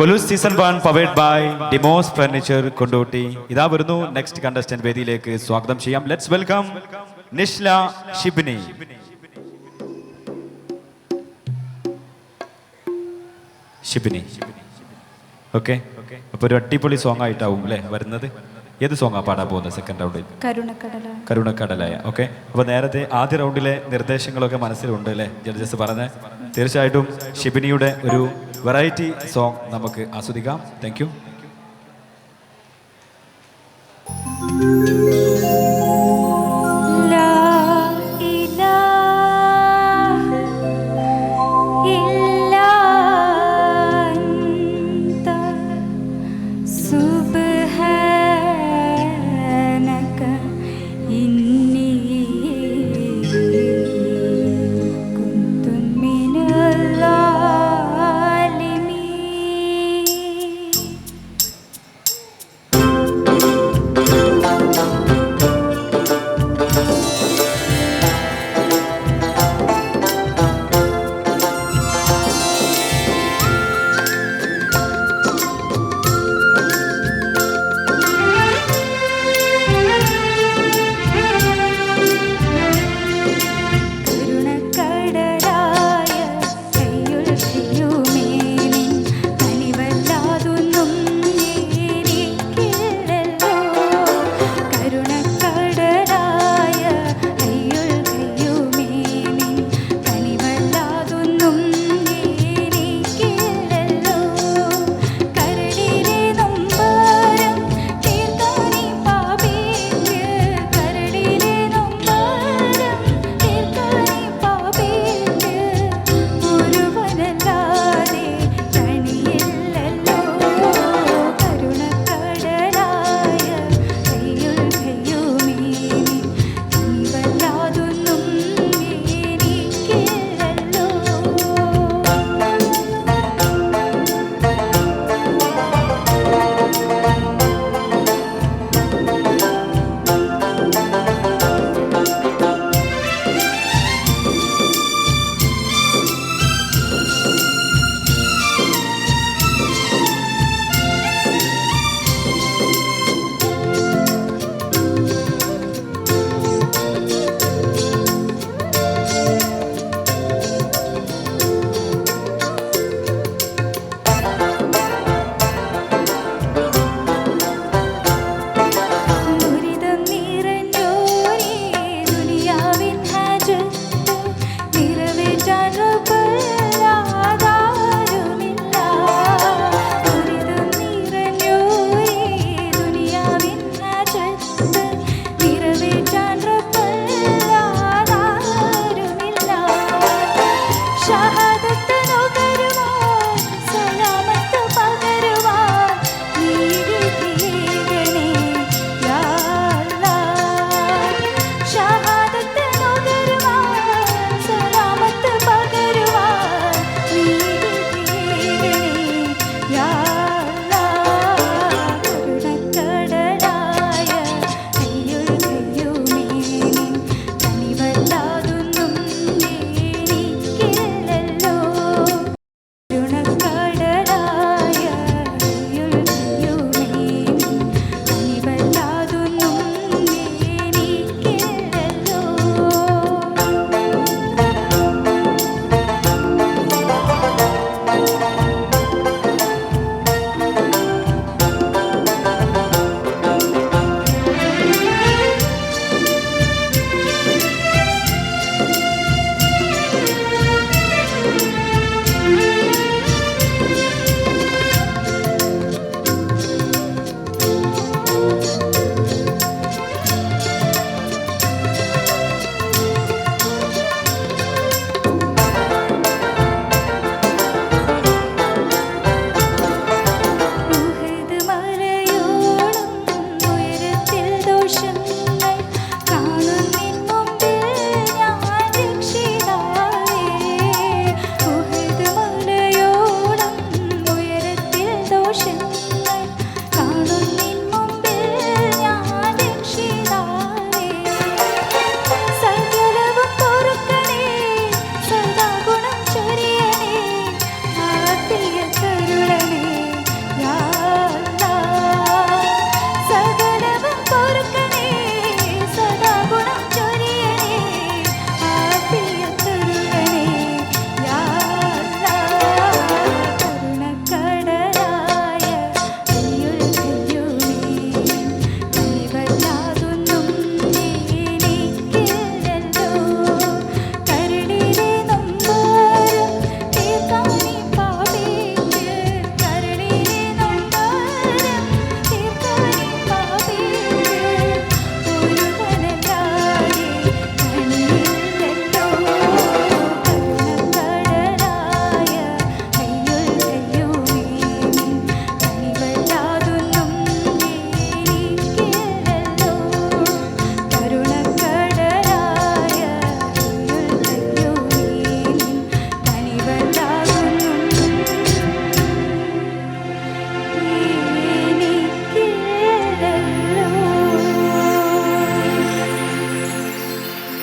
Kolus season one powered by Demos furniture Kondotty. ഇതാ വരുന്നു next contestant വേദിയിലേക്ക് സ്വാഗതം ചെയ്യാം. Let's welcome Nishla Shibini. Shibini. Okay അപ്പൊ ഒരു അടിപൊളി സോങ് ആയിട്ടാവും അല്ലെ വരുന്നത്? ഏത് സോങ്ങാ പാടാൻ പോകുന്നത് സെക്കൻഡ് റൗണ്ടിൽ കരുണക്കടല കരുണക്കടലായ. ഓക്കെ അപ്പൊ നേരത്തെ ആദ്യ റൗണ്ടിലെ നിർദ്ദേശങ്ങളൊക്കെ മനസ്സിലുണ്ട് അല്ലെ ജഡ്ജസ് പറഞ്ഞ. തീർച്ചയായിട്ടും ഷിബിനിയുടെ ഒരു വെറൈറ്റി സോങ് നമുക്ക് ആസ്വദിക്കാം. Thank you